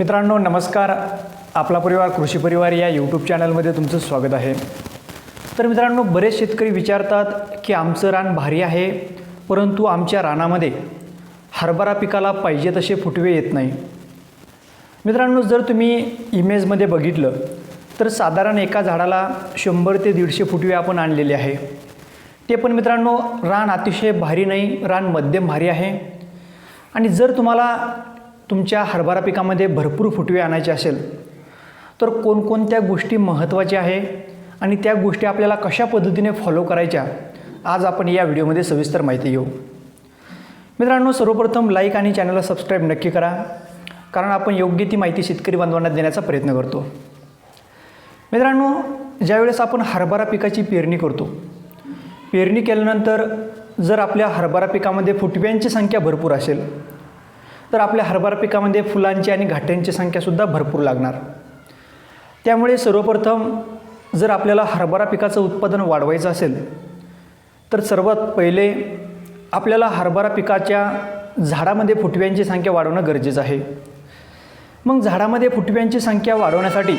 मित्रांनो नमस्कार. आपला परिवार कृषी परिवार या यूट्यूब चॅनलमध्ये तुमचं स्वागत आहे. तर मित्रांनो बरेच शेतकरी विचारतात की आमचं रान भारी आहे परंतु आमच्या रानामध्ये हरभरा पिकाला पाहिजे तसे फुटवे येत नाही. मित्रांनो जर तुम्ही इमेजमध्ये बघितलं तर साधारण एका झाडाला शंभर ते दीडशे फुटवे आपण आणलेले आहे. ते पण मित्रांनो रान अतिशय भारी नाही रान मध्यम भारी आहे. आणि जर तुम्हाला तुमच्या हरभरा पिकामध्ये भरपूर फुटवे आणायचे असेल तर कोणकोणत्या गोष्टी महत्त्वाच्या आहे आणि त्या गोष्टी आपल्याला कशा पद्धतीने फॉलो करायच्या आज आपण या व्हिडिओमध्ये सविस्तर माहिती घेऊ. मित्रांनो सर्वप्रथम लाईक आणि चॅनलला सबस्क्राईब नक्की करा कारण आपण योग्य ती माहिती शेतकरी बांधवांना देण्याचा प्रयत्न करतो. मित्रांनो ज्यावेळेस आपण हरभरा पिकाची पेरणी करतो पेरणी केल्यानंतर जर आपल्या हरभरा पिकामध्ये फुटव्यांची संख्या भरपूर असेल तर आपल्या हरभरा पिकामध्ये फुलांची आणि घाट्यांची संख्यासुद्धा भरपूर लागणार. त्यामुळे सर्वप्रथम जर आपल्याला हरभरा पिकाचं उत्पादन वाढवायचं असेल तर सर्वात पहिले आपल्याला हरभरा पिकाच्या झाडामध्ये फुटव्यांची संख्या वाढवणं गरजेचं आहे. मग झाडामध्ये फुटव्यांची संख्या वाढवण्यासाठी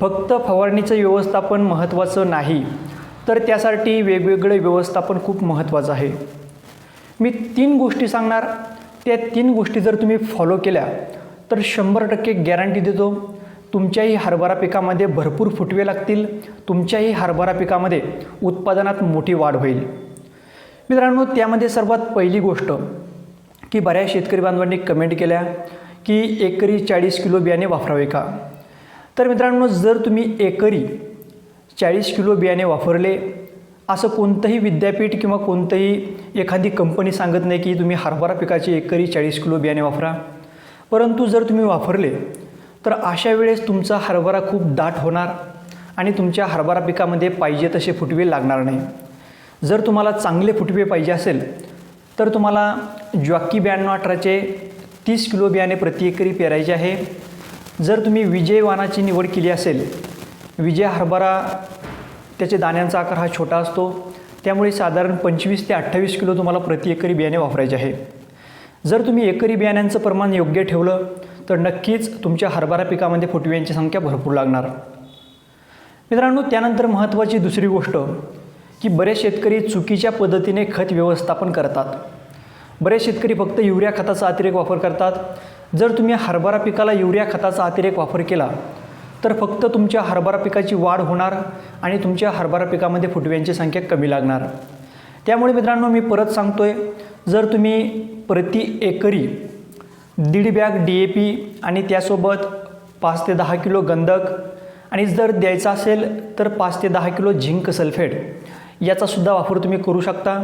फक्त फवारणीचं व्यवस्थापन महत्त्वाचं नाही तर त्यासाठी वेगवेगळे व्यवस्थापन खूप महत्त्वाचं आहे. मी तीन गोष्टी सांगणार. त्या तीन गोष्टी जर तुम्ही फॉलो केल्या तर शंभर टक्के गॅरंटी देतो तुमच्याही हरभरा पिकामध्ये भरपूर फुटवे लागतील तुमच्याही हरभरा पिकामध्ये उत्पादनात मोठी वाढ होईल. मित्रांनो त्यामध्ये सर्वात पहिली गोष्ट की बऱ्याच शेतकरी बांधवांनी कमेंट केल्या की एकरी चाळीस किलो बियाणे वापरावे का? तर मित्रांनो जर तुम्ही एकरी चाळीस किलो बियाणे वापरले असं कोणतंही विद्यापीठ किंवा कोणतंही एखादी कंपनी सांगत नाही की तुम्ही हरभरा पिकाचे एकरी चाळीस किलो बियाणे वापरा. परंतु जर तुम्ही वापरले तर अशा वेळेस तुमचा हरभरा खूप दाट होणार आणि तुमच्या हरभरा पिकामध्ये पाहिजे तसे फुटवे लागणार नाही. जर तुम्हाला चांगले फुटवे पाहिजे असेल तर तुम्हाला ज्वाकी ब्याण्णव अठराचे तीस किलो बियाणे प्रति एकरी पेरायचे आहे. जर तुम्ही विजय वाहनाची निवड केली असेल विजय हरभरा त्याचे दाण्यांचा आकार हा छोटा असतो. त्यामुळे साधारण पंचवीस ते अठ्ठावीस किलो तुम्हाला प्रति एकरी बियाणे वापरायचे आहे. जर तुम्ही एकरी बियाण्यांचं प्रमाण योग्य ठेवलं तर नक्कीच तुमच्या हरभरा पिकामध्ये फुटव्यांची संख्या भरपूर लागणार. मित्रांनो त्यानंतर महत्त्वाची दुसरी गोष्ट की बरेच शेतकरी चुकीच्या पद्धतीने खत व्यवस्थापन करतात. बरेच शेतकरी फक्त युरिया खताचा अतिरेक वापर करतात. जर तुम्ही हरभरा पिकाला युरिया खताचा अतिरेक वापर केला तर फक्त तुमच्या हरभरा पिकाची वाढ होणार आणि तुमच्या हरभरा पिकामध्ये फुटव्यांची संख्या कमी लागणार. त्यामुळे मित्रांनो मी परत सांगतो आहे जर तुम्ही प्रति एकरी दीड बॅग डी ए पी आणि त्यासोबत पाच ते दहा किलो गंधक आणि जर द्यायचा असेल तर पाच ते दहा किलो झिंक सल्फेट याचासुद्धा वापर तुम्ही करू शकता.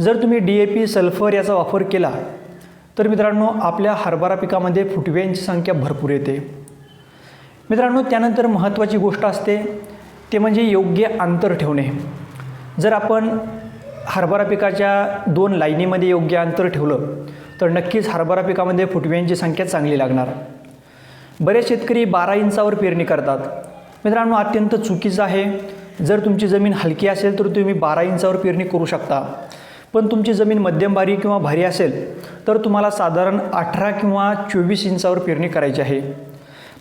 जर तुम्ही डी ए पी सल्फर याचा वापर केला तर मित्रांनो आपल्या हरभरा पिकामध्ये फुटव्यांची संख्या भरपूर येते. मित्रांनो त्यानंतर महत्त्वाची गोष्ट असते ते म्हणजे योग्य अंतर ठेवणे. जर आपण हरभरा पिकाच्या दोन लाईनीमध्ये योग्य अंतर ठेवलं तर नक्कीच हरभरा पिकामध्ये फुटव्यांची संख्या चांगली लागणार. बरेच शेतकरी बारा इंचावर पेरणी करतात. मित्रांनो अत्यंत चुकीचं आहे. जर तुमची जमीन हलकी असेल तर तुम्ही बारा इंचावर पेरणी करू शकता. पण तुमची जमीन मध्यम भारी किंवा भारी असेल तर तुम्हाला साधारण अठरा किंवा चोवीस इंचावर पेरणी करायची आहे.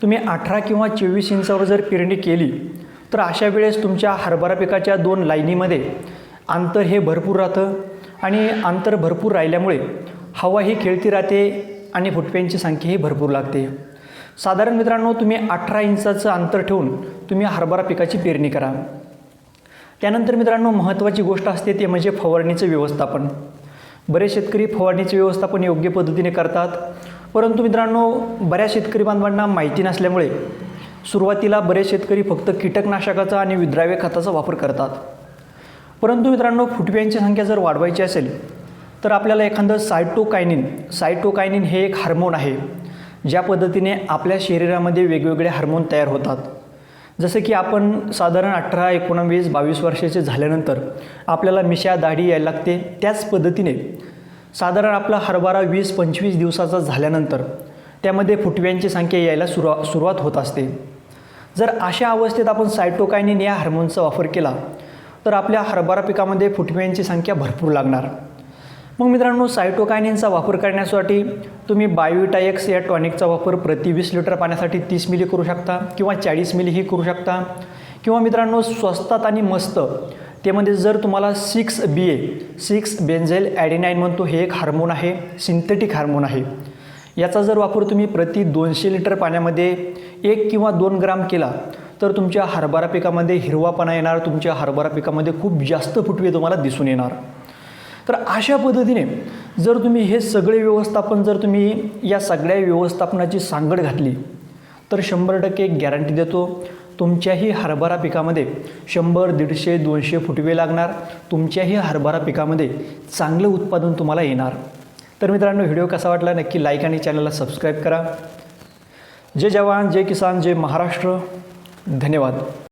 तुम्ही अठरा किंवा चोवीस इंचावर जर पेरणी केली तर अशा वेळेस तुमच्या हरभरा पिकाच्या दोन लाईनीमध्ये अंतर हे भरपूर राहतं आणि अंतर भरपूर राहिल्यामुळे हवा ही खेळती राहते आणि फुटव्यांची संख्याही भरपूर लागते. साधारण मित्रांनो तुम्ही अठरा इंचाचं अंतर ठेवून तुम्ही हरभरा पिकाची पेरणी करा. त्यानंतर मित्रांनो महत्त्वाची गोष्ट असते ते म्हणजे फवारणीचं व्यवस्थापन. बरेच शेतकरी फवारणीचे व्यवस्थापन योग्य पद्धतीने करतात. परंतु मित्रांनो बऱ्याच शेतकरी बांधवांना माहिती नसल्यामुळे सुरुवातीला बरेच शेतकरी फक्त कीटकनाशकाचा आणि विद्राव्य खताचा वापर करतात. परंतु मित्रांनो फुटव्यांची संख्या जर वाढवायची असेल तर आपल्याला एखादं सायटोकायनिन सायटोकायनिन हे एक हार्मोन आहे ज्या पद्धतीने आपल्या शरीरामध्ये वेगवेगळे हार्मोन तयार होतात. जसं की आपण साधारण अठरा एकोणावीस बावीस वर्षाचे झाल्यानंतर आपल्याला मिशा दाढी यायला लागते. त्याच पद्धतीने साधारण आपला हरभरा वीस पंचवीस दिवसाचा झाल्यानंतर त्यामध्ये फुटव्यांची संख्या यायला सुरुवा सुरुवात होत असते. जर अशा अवस्थेत आपण सायटोकायनिन या हार्मोनचा वापर केला तर आपल्या हरभरा पिकामध्ये फुटव्यांची संख्या भरपूर लागणार. मग मित्रांनो सायटोकायनिनचा वापर करण्यासाठी तुम्ही बायोटाएक्स या टॉनिकचा वापर प्रति वीस लिटर पाण्यासाठी तीस मिली करू शकता किंवा चाळीस मिलीही करू शकता. किंवा मित्रांनो स्वस्तात आणि मस्त त्यामध्ये जर तुम्हाला सिक्स बी ए सिक्स बेन्झेल ॲडिनाईन म्हणतो हे एक हार्मोन आहे सिंथेटिक हार्मोन आहे. याचा जर वापर तुम्ही प्रति दोनशे लिटर पाण्यामध्ये एक किंवा दोन ग्राम केला तर तुमच्या हरभरा पिकामध्ये हिरवापणा येणार तुमच्या हरभरा पिकामध्ये खूप जास्त फुटवे तुम्हाला दिसून येणार. तर अशा पद्धतीने जर तुम्ही हे सगळे व्यवस्थापन जर तुम्ही या सगळ्या व्यवस्थापनाची सांगड घातली तर शंभर टक्के गॅरंटी देतो. तुमच्याही हरभरा पिकामध्ये शंभर दीडशे दोनशे फुटवे लागणार. तुमच्याही हरभरा पिकामध्ये चांगलं उत्पादन तुम्हाला येणार. तर मित्रांनो व्हिडिओ कसा वाटला नक्की लाईक आणि चॅनलला सबस्क्राईब करा. जय जवान जय किसान जय महाराष्ट्र. धन्यवाद.